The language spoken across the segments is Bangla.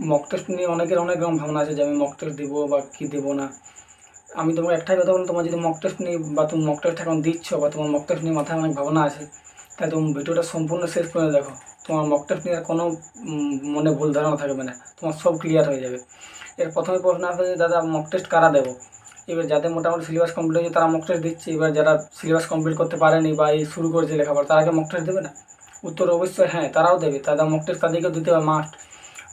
মক টেস্ট নিয়ে অনেকের অনেক রকম ভাবনা আছে যে আমি মক টেস্ট দেবো বা কী দেবো না আমি তোমাকে একটাই কথা বলব তোমার যদি মক টেস্ট নিয়ে বা তুমি মক টেস্ট এখন দিচ্ছ বা তোমার মক টেস্ট নিয়ে মাথায় অনেক ভাবনা আছে তাহলে তুমি ভিডিওটা সম্পূর্ণ শেষ করে দেখো তোমার মক টেস্ট নিয়ে কোনো মনে ভুল ধারণা থাকবে না তোমার সব ক্লিয়ার হয়ে যাবে এর প্রথমে প্রশ্ন আসবে যে দাদা মক টেস্ট কারা দেবো এবার যাদের মোটামুটি সিলেবাস কমপ্লিট হয়েছে তারা মক টেস্ট দিচ্ছে এবার যারা সিলেবাস কমপ্লিট করতে পারেনি বা এই শুরু করেছে লেখাপড়া তারা আগে মক টেস্ট দেবে না উত্তর অবশ্যই হ্যাঁ তারাও দেবে তাদের মক টেস্ট তাদেরকেও দিতে হবে মাস্ট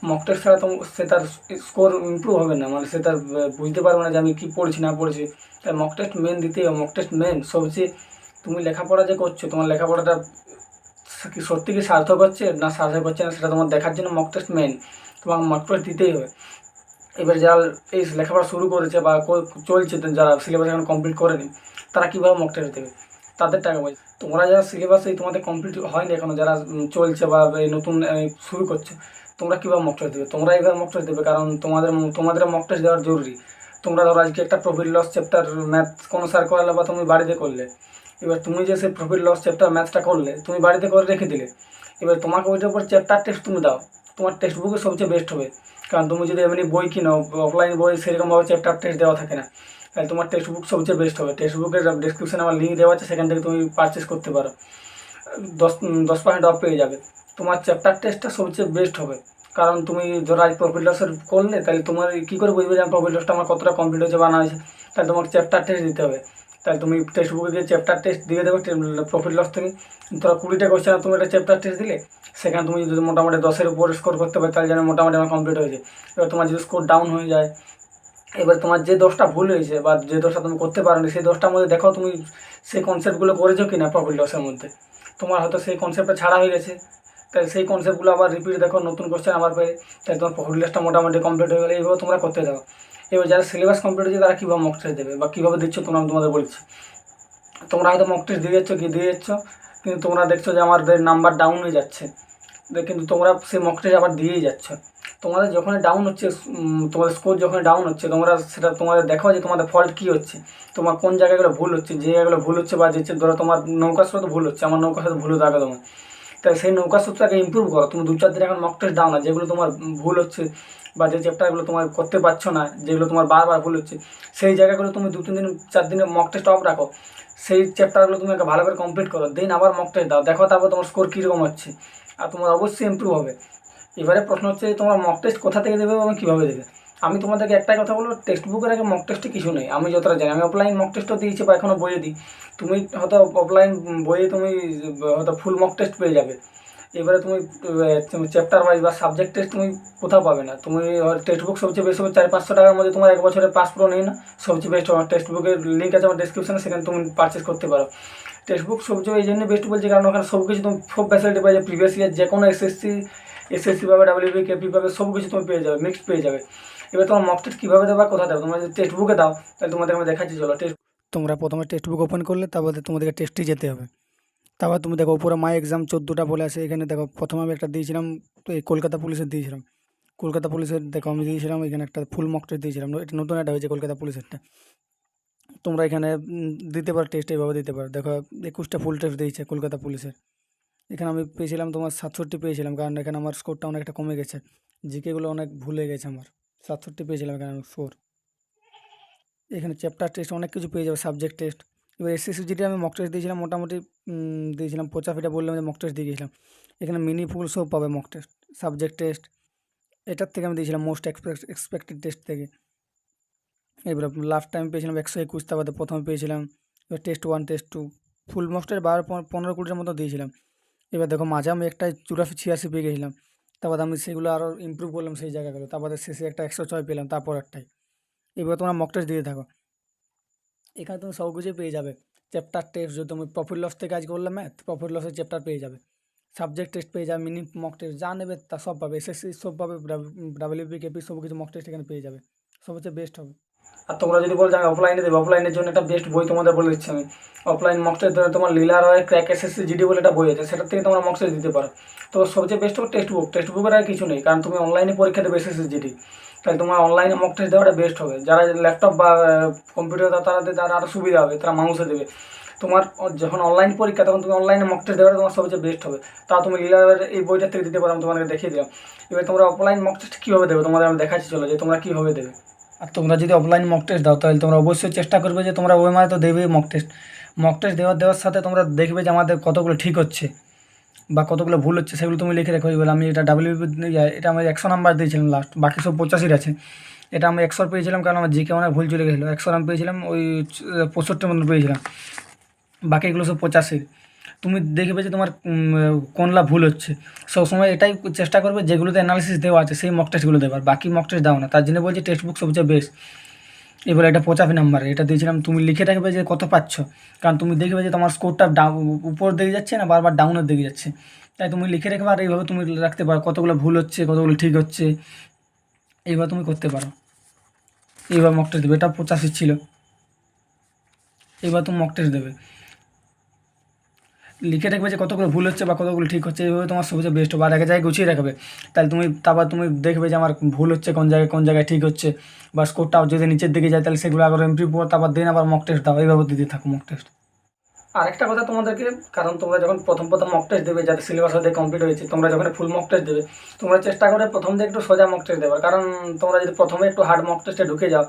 মক টেস্ট ছাড়া তো সে তার স্কোর ইমপ্রুভ হবে না। মানে সে তার বুঝতে পারবে না যে আমি কী পড়ছি, না পড়ছি। তাই মক টেস্ট মেন দিতেই হবে মক টেস্ট মেন সবচেয়ে তুমি লেখাপড়া যে করছ, তোমার লেখাপড়াটা কি সত্যি কি সার্থক হচ্ছে? না সার্থক হচ্ছে না, সেটা তোমার দেখার জন্য মক টেস্ট মেন তোমাকে মক টেস্ট দিতেই হবে। এবার যারা এই লেখাপড়া শুরু করেছে বা চলছে যারা সিলেবাস এখন কমপ্লিট করেনি, তারা কীভাবে মক টেস্ট দেবে? তাদের টাকা পয়সা। তোমরা যারা সিলেবাস তোমাদের কমপ্লিট হয়নি এখনও, যারা চলছে বা নতুন শুরু করছে তোমরা কীভাবে মক টেস্ট দেবে? তোমরা এইভাবে মক টেস্ট দেবে, কারণ তোমাদের তোমাদের মক টেস্ট দেওয়ার জরুরি। তোমরা ধরো আজকে একটা প্রফিট লস চ্যাপ্টার ম্যাথ কোনো স্যার করালে বা তুমি বাড়িতে করলে। এবার তুমি যে সেই প্রফিট লস চ্যাপ্টার ম্যাথটা করলে, তুমি বাড়িতে করে রেখে দিলে। এবার তোমাকে ওইটার উপর চ্যাপ্টার টেস্ট তুমি দাও। তোমার টেক্সট বুকে সবচেয়ে বেস্ট হবে। কারণ তুমি যদি এমনি বই কিনো অফলাইন বই সেরকমভাবে চ্যাপ্টার টেস্ট দেওয়া থাকে না, তাহলে তোমার টেক্সট বুক সবচেয়ে বেস্ট হবে। টেক্সট বুকের ডিসক্রিপশানে আমার লিঙ্ক দেওয়া আছে, সেখান থেকে তুমি পারচেস করতে পারো। দশ দশ পার্সেন্ট অফ পেয়ে যাবে। তোমার চ্যাপ্টার টেস্টটা সবচেয়ে বেস্ট হবে। কারণ তুমি ধরো আজ প্রফিট লসের করলে, তাহলে তোমার কী করে বুঝবে যে প্রফিট লসটা আমার কতটা কমপ্লিট হয়েছে বা না হয়েছে? তাহলে তোমার চ্যাপ্টার টেস্ট দিতে হবে। তাহলে তুমি টেক্সট বুকে গিয়ে চ্যাপ্টার টেস্ট দিয়ে দেবে প্রফিট লস থেকে। ধরো কুড়িটা কোশ্চেন তুমি একটা চ্যাপ্টার টেস্ট দিলে, সেখানে তুমি যদি মোটামুটি দশের উপরে স্কোর করতে পারো, তাহলে যেন মোটামুটি আমার কমপ্লিট হয়েছে। এবার তোমার যদি স্কোর ডাউন হয়ে যায়, এবার তোমার যে দশটা ভুল হয়েছে বা যে দশটা তুমি করতে পারোনি, সেই দশটার মধ্যে দেখো তুমি সেই কনসেপ্টগুলো করেছ কি না প্রফিট লসের মধ্যে। তোমার হয়তো সেই কনসেপ্টটা ছাড়া হয়ে গেছে। তাহলে সেই কনসেপ্টগুলো আবার রিপিট দেখো, নতুন কোশ্চেন আবার পেয়ে তাই তোমার প্রফিট লসটা মোটামুটি কমপ্লিট হয়ে গেলে, এইভাবে তোমরা করতে দাও এবার যারা সিলেবাস কমপ্লিট হয়েছে, তারা কীভাবে মক টেস্ট দেবে বা কীভাবে দিচ্ছ, তোমরা তোমাদের বলছি। তোমরা হয়তো মক টেস্ট দিয়ে যাচ্ছ কি দিয়ে যাচ্ছ, কিন্তু তোমরা দেখছ যে আমাদের নাম্বার ডাউন হয়ে যাচ্ছে। কিন্তু তোমরা সেই মক টেস্ট আবার দিয়েই যাচ্ছ। তোমাদের যখন ডাউন হচ্ছে তোমাদের স্কোর যখন ডাউন হচ্ছে, তোমরা সেটা তোমাদের দেখো যে তোমাদের ফল্ট কী হচ্ছে, তোমার কোন জায়গাগুলো ভুল হচ্ছে, যে জায়গাগুলো ভুল হচ্ছে বা যে ধরো তোমার নৌকার সাথে ভুল হচ্ছে, আমার নৌকার সাথে ভুল হতে থাকে তোমার। তাই সেই নৌকার সূত্রটাকে ইম্প্রুভ করো। তুমি দু চার দিন এখন মক টেস্ট দাও না, যেগুলো তোমার ভুল হচ্ছে বা যে চ্যাপ্টারগুলো তোমার করতে পারছ না, যেগুলো তোমার বারবার ভুল হচ্ছে, সেই জায়গাগুলো তুমি দু তিন দিন, চার দিনে মক টেস্ট অফ রাখো। সেই চ্যাপ্টারগুলো তুমি ভালো করে কমপ্লিট করো। দেন আবার মক টেস্ট দাও। দেখো তারপর তোমার স্কোর কীরকম হচ্ছে। আর তোমার অবশ্যই ইম্প্রুভ হবে। এবারে প্রশ্ন হচ্ছে, তোমরা মক টেস্ট কোথা থেকে দেবে এবং কীভাবে দেবে? আমি তোমাদেরকে একটাই কথা বলব টেক্সট বুকের আগে মক টেস্টে কিছু নেই। আমি যতটা জানি, আমি অফলাইন মক টেস্টও দিয়েছি বা এখনও বইয়ে দিই। তুমি হয়তো অফলাইন বইয়ে তুমি, হয়তো ফুল মক টেস্ট পেয়ে যাবে। এবারে তুমি চ্যাপ্টার ওয়াইজ বা সাবজেক্ট টেস্ট তুমি কোথাও পাবে না। তুমি টেক্সট বুক সবচেয়ে বেশি হবে চার পাঁচশো টাকার মধ্যে তোমার এক বছরের পাস প্রো নেই না। সবচেয়ে বেস্ট আমার টেক্সট বুকের লিঙ্ক আছে আমার ডিসক্রিপশনে সেখানে তুমি পারচেস করতে পারো। টেক্সট বুক সবচেয়ে এই জন্য বেস্ট বলছি, কারণ ওখানে সব কিছু তুমি, সব ফ্যাসিলিটি পাবে। প্রিভিয়াস ইয়ার যে কোনো এসএসসি এসএসসি পাবে ডাব্লিউবি কেপি পাবে সব কিছু তুমি পেয়ে যাবে মিক্সড পেয়ে যাবে। এবার তোমার মক টেস্ট কীভাবে দেবা, কোথায় দেবো? তোমরা যদি টেক্সট বুকে দাও, তাহলে তোমাদের আমি দেখাচ্ছি, চলো টেক্সট তোমরা প্রথমে টেক্সট বুক ওপেন করলে, তারপর তোমাদেরকে টেস্টে যেতে হবে। তারপর তুমি দেখো, উপরে মাই এক্সাম চোদ্দোটা বলে আছে, এখানে দেখো, প্রথমে আমি একটা দিয়েছিলাম এই কলকাতা পুলিশের দিয়েছিলাম। কলকাতা পুলিশের দেখো, আমি দিয়েছিলাম, এখানে একটা ফুল মক টেস্ট দিয়েছিলাম, এটা নতুন একটা হয়েছে কলকাতা পুলিশেরটা তোমরা এখানে দিতে পারো টেস্ট এইভাবে দিতে পারো। দেখো, একুশটা ফুল টেস্ট দিয়েছে কলকাতা পুলিশের এখানে আমি পেয়েছিলাম তোমার সাতষট্টি পেয়েছিলাম, কারণ এখানে আমার স্কোরটা অনেকটা কমে গেছে। জিকেগুলো অনেক ভুলে গেছে আমার। সাতষট্টি পেয়েছিলাম এখানে স্কোর এখানে চ্যাপ্টার টেস্ট অনেক কিছু পেয়ে যাবে সাবজেক্ট টেস্ট এবার এসএসসি জিডি আমি মক টেস্ট দিয়েছিলাম, মোটামুটি দিয়েছিলাম পঁচাশিটা বললাম যে মক টেস্ট দিয়ে গেছিলাম। এখানে মিনি ফুল সব পাবে মক টেস্ট সাবজেক্ট টেস্ট এটার থেকে আমি দিয়েছিলাম মোস্ট এক্সপেক্টেড টেস্ট থেকে। এবার লাস্ট টাইম পেয়েছিলাম একশো একুশ তারপরে প্রথমে পেয়েছিলাম, এবার test one test two full মক্সটের বারো পন- পনেরো কুড়িটার মতো দিয়েছিলাম। এবার দেখো মাঝে আমি একটা চুরাশি, ছিয়াশি পেয়ে গেছিলাম। তারপর আমি সেগুলো আরও ইম্প্রুভ করলাম সেই জায়গাগুলো। তারপরে শেষে একটা একশো ছয় পেলাম, তারপর একটাই। এবার তোমরা মক টেস্ট দিয়ে থাকো এখানে তুমি সব কিছুই পেয়ে যাবে। চ্যাপ্টার টেস্ট যদি তুমি প্রফিট লস থেকে কাজ করলে ম্যাথ প্রফিট লসের চ্যাপ্টার পেয়ে যাবে। সাবজেক্ট টেস্ট পেয়ে যাবে মিনি মক টেস্ট যা নেবে তা সব পাবে। এসএসসি সব পাবে ডাব্লিউপি কেপি সব কিছু মক টেস্ট এখানে পেয়ে যাবে। সবচেয়ে বেস্ট হবে। আর তোমরা যদি বলো যে আমি অফলাইনে দেবো অফলাইনের জন্য একটা বেস্ট বই তোমাদের বলে দিচ্ছি আমি। অফলাইন মক্সের ধরে তোমার Leela Roy crack SSC GD বলে একটা বই আছে সেটার থেকে তোমরা মক্সে দিতে পারো। তো সবচেয়ে বেস্ট হবে টেক্সট বুক টেক্সট বুকের আর কিছু নেই, কারণ তুমি অনলাইনে পরীক্ষা দেবে এসএসসি জিডি তাহলে তোমার অনলাইনে মক টেস্ট দেওয়াটা বেস্ট হবে। যারা ল্যাপটপ বা কম্পিউটার তারা তারা আরও সুবিধা হবে, তারা মাউসে দেবে। তোমার যখন অনলাইন পরীক্ষা, তখন তুমি অনলাইনে মক টেস্ট দেওয়াটা তোমার সবচেয়ে বেস্ট হবে। তা তুমি লিলারের এই বইটার থেকে দিতে পারো, আমি তোমাকে দেখিয়ে দিলাম। এবার তোমরা অফলাইন মক টেস্ট কীভাবে দেবে? তোমাদের আমি দেখাচ্ছি, চলো, যে তোমরা কীভাবে দেবে। আর তোমরা যদি অফলাইন মক টেস্ট দাও, তাহলে তোমরা অবশ্যই চেষ্টা করবে যে তোমরা ওই মানে তো দেবেই মক টেস্ট মক টেস্ট দেওয়ার দেওয়ার সাথে তোমরা দেখবে যে আমাদের কতগুলো ঠিক হচ্ছে বা কতগুলো ভুল হচ্ছে, সেগুলো তুমি লিখে রাখো। এবার আমি এটা ডাব্লিউ এটা আমি একশো নাম্বার দিয়েছিলাম লাস্ট বাকি সব পঁচাশির আছে। এটা আমি একশোর পেয়েছিলাম কারণ আমার জিকে অনেক ভুল চলে গেছিল। একশো আমি পেয়েছিলাম, ওই পঁয়ষট্টির মতন পেয়েছিলাম। বাকিগুলো সব পঁচাশির। তুমি দেখবে যে তোমার কোনলা ভুল হচ্ছে। সবসময় এটাই চেষ্টা করবে যেগুলোতে অ্যানালিসিস দেওয়া আছে, সেই মক টেস্টগুলো দেবার। বাকি মক টেস্ট দাও না। তার জন্য বলছি টেক্সট বুক সবচেয়ে বেস্ট এবার এটা পঁচাশি নাম্বার এটা দিয়েছিলাম, তুমি লিখে রাখবে যে কত পাচ্ছ। কারণ তুমি দেখবে যে তোমার স্কোরটা ডাউন উপর দিকে যাচ্ছে না, বারবার ডাউনের দিকে যাচ্ছে। তাই তুমি লিখে রাখবে আর এইভাবে তুমি রাখতে পারো। কতগুলো ভুল হচ্ছে, কতগুলো ঠিক হচ্ছে, এইভাবে তুমি করতে পারো। এইবার মক টেস্ট দেবে। এটা পঁচাশি ছিল। এবার তুমি মক টেস্ট দেবে। লিখে রাখবে যে কতগুলো ভুল হচ্ছে বা কতগুলো ঠিক হচ্ছে এইভাবে তোমার সবচেয়ে বেস্ট হবে। আর এক জায়গায় গুছিয়ে রাখবে। তাহলে তুমি, তারপর তুমি দেখবে যে আমার ভুল হচ্ছে, কোন জায়গায় কোন জায়গায় ঠিক হচ্ছে। বা স্কোরটাও যদি নিচের দিকে যায়, তাহলে সেগুলো আবার ইমপ্রুভ করো, তারপর দিন আবার মক টেস্ট দাও। এইভাবে দিতে থাকো মক টেস্ট আরেকটা কথা তোমাদেরকে, কারণ তোমরা যখন প্রথম প্রথম মক টেস্ট দেবে যাতে সিলেবাস হতে কমপ্লিট হয়েছে, তোমরা যখন ফুল মক টেস্ট দেবে, তোমরা চেষ্টা করে প্রথম দিয়ে একটু সোজা মক টেস্ট দেবে কারণ তোমরা যদি প্রথমে একটু হার্ড মক টেস্টে ঢুকে যাও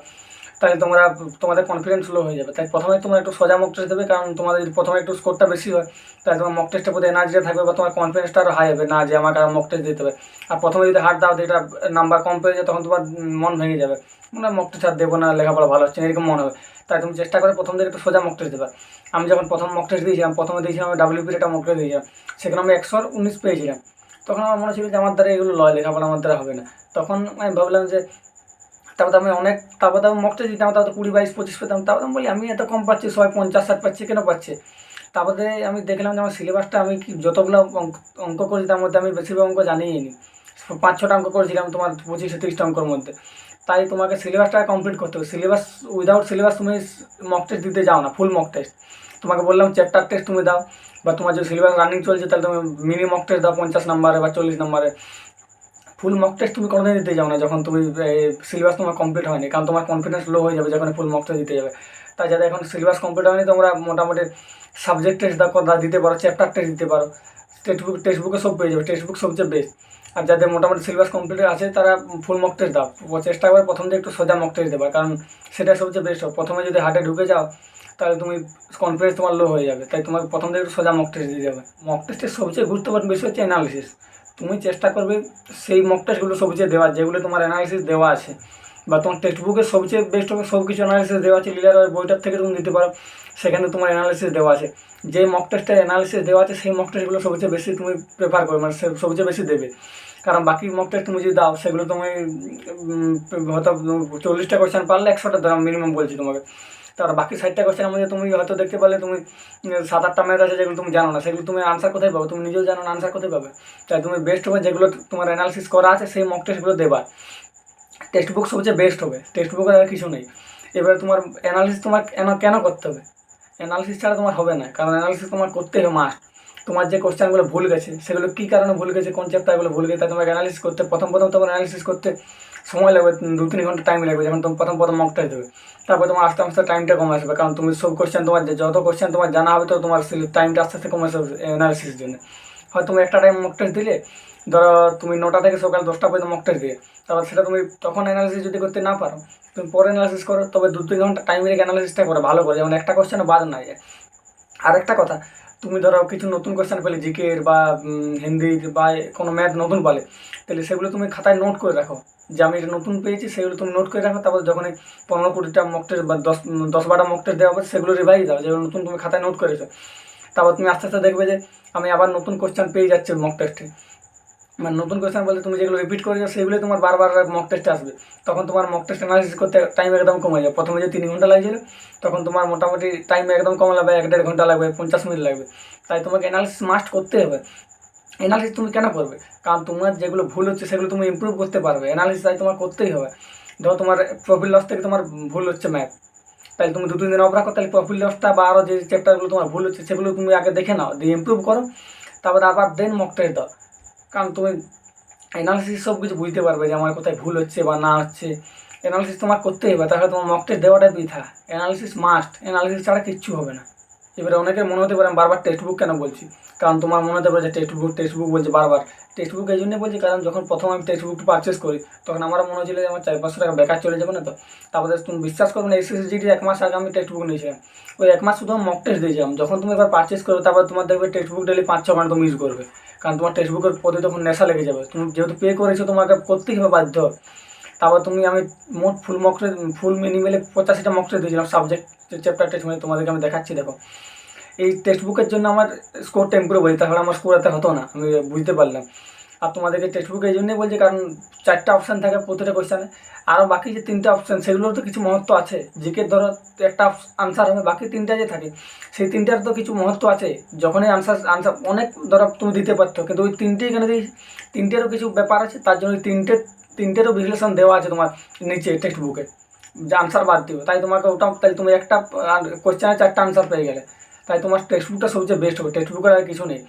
তাহলে তোমরা, তোমাদের কনফিডেন্স লো হয়ে যাবে। তাই প্রথমে তোমরা একটু সোজা মক টেস্ট দেবে, কারণ তোমাদের যদি প্রথমে একটু স্কোরটা বেশি হয়, তাহলে তোমার মক টেস্টের প্রতি এনার্জিটা থাকবে বা তোমার কনফিডেন্সটা আরও হাই হবে। না, যে আমাকে আর মক টেস্ট দিতে হবে। আর প্রথমে যদি হার দাও এটা নাম্বার কম পেয়ে যায়, তখন তোমার মন ভেঙে যাবে। মনে মক টেস্ট আর দেবো না, লেখাপড়া ভালো হচ্ছে এরকম মনে হবে। তাই তুমি চেষ্টা করে প্রথম দিকে একটু সোজা মক টেস্ট দেবে। আমি যখন প্রথম মক টেস্ট দিয়েছিলাম, প্রথমে দিয়েছিলাম আমি ডাব্লিউপির একটা মক টেস্ট দিয়েছিলাম, সেখানে আমি একশো উনিশ পেয়েছিলাম। তখন আমার মনে ছিল যে আমার দ্বারা এগুলো লয়, লেখাপড়া আমার দ্বারা হবে না। তখন আমি ভাবলাম যে তারপর আমি অনেক তারপর তো আমি মক দিতাম তারপর কুড়ি বাইশ, পঁচিশ পেতাম তারপর আমি বলি আমি এত কম পাচ্ছি, সবাই পঞ্চাশ, ষাট পাচ্ছি, কেন পাচ্ছে? তারপরে আমি দেখলাম যে আমার সিলেবাসটা আমি যতগুলো অঙ্ক করেছি তার মধ্যে আমি বেশিরভাগ অঙ্ক জানিই নি পাঁচ, ছটা অঙ্ক করেছিলাম তোমার পঁচিশ তিরিশটা অঙ্কর মধ্যে। তাই তোমাকে সিলেবাসটা কমপ্লিট করতে হবে। সিলেবাস উইদাউট সিলেবাস তুমি মক টেস্ট দিতে যাও না ফুল মক টেস্ট তোমাকে বললাম চ্যাপ্টার টেস্ট তুমি দাও, বা তোমার যদি সিলেবাস রানিং চলছে তাহলে তুমি মিনি মক টেস্ট দাও, পঞ্চাশ নাম্বারে বা চল্লিশ নাম্বারে ফুল মক টেস্ট তুমি কোনোদিন দিতে যাও না, যখন তুমি সিলেবাস তোমার কমপ্লিট হয়নি, কারণ তোমার কনফিডেন্স লো হয়ে যাবে যখন ফুল মক টেস্ট দিতে যাবে। তাই যাদের এখন সিলেবাস কমপ্লিট হয়নি, তোমরা মোটামুটি সাবজেক্ট টেস্ট কথা দিতে পারো চ্যাপ্টার টেস্ট দিতে পারো। টেক্সট বুক টেক্সট বুকে সব পেয়ে যাবে টেক্সট বুক সবচেয়ে বেস্ট আর যাদের মোটামুটি সিলেবাস কমপ্লিট আছে, তারা ফুল মক টেস্ট দাও। চেষ্টা করে প্রথম দিয়ে একটু সোজা মক টেস্ট দেবে কারণ সেটা সবচেয়ে বেস্ট হবে প্রথমে যদি হাটে ঢুকে যাও, তাহলে তুমি কনফিডেন্স তোমার লো হয়ে যাবে। তাই তোমার প্রথম থেকে একটু সোজা মক টেস্ট দিতে হবে। মক টেস্টের সবচেয়ে গুরুত্বপূর্ণ বিষয় হচ্ছে অ্যানালিসিস তুমি চেষ্টা করবে সেই মক টেস্টগুলো সবচেয়ে দেওয়ার, যেগুলো তোমার অ্যানালিসিস দেওয়া আছে। বা তোমার টেক্সট বুকের সবচেয়ে বেস্ট হবে সব কিছু অ্যানালিসিস দেওয়া আছে, লিলার বইটার থেকে তুমি দিতে পারো, সেখানে তোমার অ্যানালিসিস দেওয়া আছে। যে মক টেস্টের অ্যানালিসিস দেওয়া আছে, সেই মক টেস্টগুলো সবচেয়ে বেশি তুমি প্রেফার করবে মানে সবচেয়ে বেশি দেবে। কারণ বাকি মক টেস্ট তুমি যদি দাও, সেগুলো তুমি হয়তো চল্লিশটা কোয়েশ্চেন পারলে একশোটা দাও মিনিমাম বলছি তোমাকে। তার বাকি ষাটটা কোয়েশ্চেনের মধ্যে তুমি হয়তো দেখতে পারলে তুমি সাত আটটা ম্যাথ আছে যেগুলো তুমি জানো না। সেগুলো তুমি আনসার কোথায় পাবে? তুমি নিজেও জানো না আনসার কোথায় পাবে। তাই তুমি বেস্ট হবে যেগুলো তোমার অ্যানালিসিস করা আছে, সেই মক টেস্টগুলো দেবা টেক্সট বুক সবচেয়ে বেস্ট হবে। টেক্সট বুকের আর কিছু নেই। এবার তোমার অ্যানালিসিস তোমার কেন করতে হবে? অ্যানালিসিস ছাড়া তোমার হবে না। কারণ অ্যানালিসিস তোমার করতেই হবে মাস্ট তোমার যে কোশ্চেনগুলো ভুল গেছে, সেগুলো কী কারণে ভুল গেছে, কোন চ্যাপ্টারগুলো ভুল গেছে, তা তোমাকে অ্যানালিসিস করতে, প্রথম প্রথম তোমার অ্যানালিসিস করতে সময় লাগবে, দু তিন ঘণ্টা টাইম লাগবে যখন তুমি প্রথম প্রথম মক দেবে। তারপর তোমার আস্তে আস্তে টাইমটা কমে আসবে, কারণ তুমি সব কোশ্চেন তোমার, যত কোশ্চেন তোমার জানা হবে তো তোমার টাইমটা আস্তে আস্তে কমে আসবে অ্যানালিসিসের জন্য। হয় তুমি একটা টাইম মক টেস্ট দিলে, ধরো তুমি নটা থেকে সকাল দশটা পর্যন্ত মক টেস্ট দিয়ে তারপর সেটা তুমি তখন অ্যানালিসিস যদি করতে না পারো, তুমি পরে অ্যানালিসিস করো, তবে দু তিন ঘণ্টা টাইম রেখে অ্যানালিসিসটা করো, ভালো করে, যেমন একটা কোশ্চেন বাদ না যায় আর একটা কথা তুমি ধরো কিছু নতুন কোয়েশ্চেন পেলে জিকের বা হিন্দির বা কোনো ম্যাথ নতুন পালে, তাহলে সেগুলো তুমি খাতায় নোট করে রাখো। যে আমি এটা নতুন পেয়েছি, সেগুলো তুমি নোট করে রাখো, তারপর যখন পনেরো কুড়িটা টেস্ট বা দশ দশ বারোটা মক টেস্ট দেওয়া হবে, সেগুলো রিভাইজ দাও, যেগুলো নতুন তুমি খাতায় নোট করেছ। তারপর তুমি আস্তে আস্তে দেখবে যে আমি আবার নতুন কোয়েশ্চেন পেয়ে যাচ্ছি মক টেস্টে মানে নতুন কোশ্চেন বলতে তুমি যেগুলো রিপিট করেছ সেগুলো তোমার বারবার মক টেস্টে আসবে। তখন তোমার মক টেস্ট অ্যানালিসিস করতে টাইম একদম কমে যাবে। প্রথমে যে তিন ঘণ্টা লাগছিল, তখন তোমার মোটামুটি টাইম একদম কম লাগবে, এক দেড় ঘণ্টা লাগবে, পঞ্চাশ মিনিট লাগবে। তাই তোমাকে অ্যানালিসিস মাস্ট করতে হবে। অ্যানালিসিস তুমি কেন করবে? কারণ তোমার যেগুলো ভুল হচ্ছে, সেগুলো তুমি ইমপ্রুভ করতে পারবে। অ্যানালিসিস তাই তোমার করতেই হবে। ধরো তোমার প্রফিট লস থেকে তোমার ভুল হচ্ছে ম্যাথ তাহলে তুমি দু তিন দিন অফ তাহলে প্রফিট লসটা বা আরও যে চ্যাপ্টারগুলো তোমার ভুল হচ্ছে, সেগুলো তুমি আগে দেখে নাও, দিয়ে ইমপ্রুভ করো। তারপর আবার দেন মক টেস্ট দাও। কারণ তুমি অ্যানালিসিস সব কিছু বুঝতে পারবে যে আমার কোথায় ভুল হচ্ছে বা না হচ্ছে। অ্যানালিসিস তোমার করতেই হবে, তাহলে তোমার মক টেস্ট দেওয়াটা বৃথা। অ্যানালিসিস মাস্ট অ্যানালিসিস ছাড়া কিচ্ছু হবে না। এবারে অনেকের মনে হতে পারে আমি বারবার টেক্সট বুক কেন বলছি? কারণ তোমার মনে হতে পারে যে টেক্সট বুক টেক্সট বুক বলছে বারবার। টেক্সট বুক এই জন্যই বলছি, কারণ যখন প্রথম আমি টেক্সট বুকটা পারচেস করি, তখন আমার মনে হচ্ছিল যে আমার চার পাঁচশো টাকা বেকার চলে যাবে না তো। তারপরে তুমি বিশ্বাস করবে না এসএসজিটির এক মাস আগে আমি টেক্সট বুক নিয়েছিলাম। ওই এক মাস শুধু মক টেস্ট দিয়েছিলাম। যখন তুমি এবার পারচেস করবে, তারপর তোমার দেখবে টেক্সট বুক ডেলি পাঁচ ছ ঘণ্টা তুমি ইউজ করবে। কারণ তোমার টেক্সট বুকের প্রতি তখন নেশা লেগে যাবে। তুমি যেহেতু পে করেছ, তোমাকে করতেই হবে বাধ্য। তারপর তুমি আমি মোট ফুল মকটে ফুল মিনিমেলে পঁচাশিটা মকটে দিয়েছিলাম সাবজেক্ট চ্যাপ্টার টেস্ট মানে তোমাদেরকে আমি দেখাচ্ছি, দেখো। এই টেক্সট বুকের জন্য আমার স্কোরটা ইম্প্রুভ হয়েছে তাহলে আমার স্কোর এত হতো না, আমি বুঝতে পারলাম। আর তোমাদেরকে টেক্সট বুক এই জন্যই বলছি, কারণ চারটা অপশান থাকে প্রতিটা কোয়েশ্চানে আরও বাকি যে তিনটা অপশান সেগুলোর তো কিছু মহত্ব আছে। জিকে ধরো একটা আনসার হবে, বাকি তিনটা যে থাকে, সেই তিনটার তো কিছু মহত্ব আছে। যখনই আনসার আনসার অনেক ধরো তুমি দিতে পারতো, কিন্তু ওই তিনটে এখানে তিনটেরও কিছু ব্যাপার আছে, তার জন্য তিনটে, তিনটেরও বিশ্লেষণ দেওয়া আছে তোমার নিচে টেক্সট বুকে যে আনসার বাদ দিও, তাই তোমাকে ওটা, তাই তুমি একটা কোয়েশ্চেনে চারটা আনসার পেয়ে গেলে। তাই তোমার টেক্সট বুকটা সবচেয়ে বেস্ট হবে। টেক্সট বুকের আর কিছু নেই।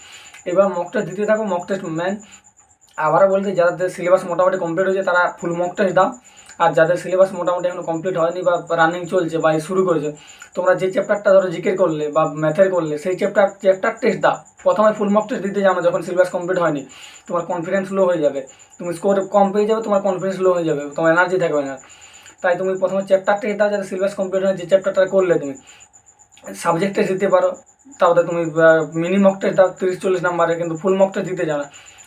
এবার মক টেস্ট দিতে থাকো মক টেস্ট ম্যান আবারও বলতে যাদের সিলেবাস মোটামুটি কমপ্লিট হয়েছে, তারা ফুল মক টেস্ট দাও। আর যাদের সিলেবাস মোটামুটি এখনও কমপ্লিট হয়নি বা রানিং চলছে বা শুরু করেছে, তোমরা যে চ্যাপ্টারটা ধরো জিকের করলে বা ম্যাথের করলে, সেই চ্যাপ্টার চ্যাপ্টার টেস্ট দাও। প্রথমে ফুল মক টেস্ট দিতে জানো যখন সিলেবাস কমপ্লিট হয়নি, তোমার কনফিডেন্স লো হয়ে যাবে। তুমি স্কোর কম পেয়ে যাবে, তোমার কনফিডেন্স লো হয়ে যাবে, তোমার এনার্জি থাকবে না। তাই তুমি প্রথমে চ্যাপ্টার টেস্ট দাও, যাতে সিলেবাস কমপ্লিট হয় যে চ্যাপ্টারটা করলে তুমি। সাবজেক্ট দিতে পারো তারপরে তুমি মিনি মক টেস্ট দাও, তিরিশ, চল্লিশ নাম্বারে কিন্তু ফুল মক টেস্ট দিতে জানো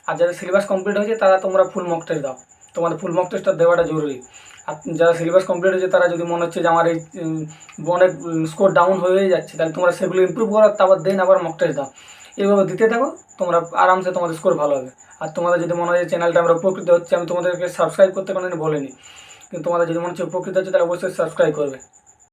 আর যাদের সিলেবাস কমপ্লিট হয়েছে, তারা তোমরা ফুল মক টেস্ট দাও। তোমাদের ফুল মক টেস্টটা দেওয়াটা জরুরি। আর যারা সিলেবাস কমপ্লিট হয়েছে, তারা যদি মনে হচ্ছে যে আমার এই অনেক স্কোর ডাউন হয়ে যাচ্ছে, তাহলে তোমরা সেগুলো ইমপ্রুভ করো, তারপর দেন আবার মক টেস্ট দাও। এইভাবে দিতে থাকো, তোমরা আরামসে তোমাদের স্কোর ভালো হবে। আর তোমাদের যদি মনে হয় চ্যানেলটা আমরা উপকৃত হচ্ছে, আমি তোমাদেরকে সাবস্ক্রাইব করতে কোনোদিন বলিনি। কিন্তু তোমাদের যদি মনে হচ্ছে উপকৃত হচ্ছে, তাহলে অবশ্যই সাবস্ক্রাইব করবে।